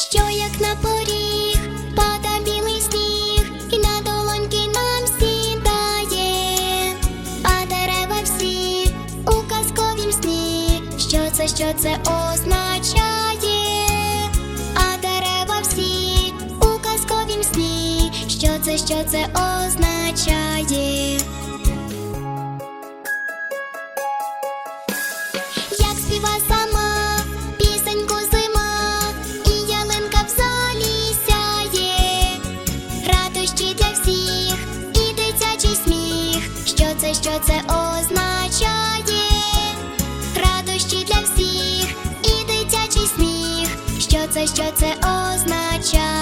що як на поріг пада білий сніг, і на долоньки нам сідає, а дерева всі у казковім сні. Що це, що це означає? А дерева всі у казковім сні. Що це, що це означає? Це, означає? Радощі для всіх, і дитячий сміх. Що це, що це означає?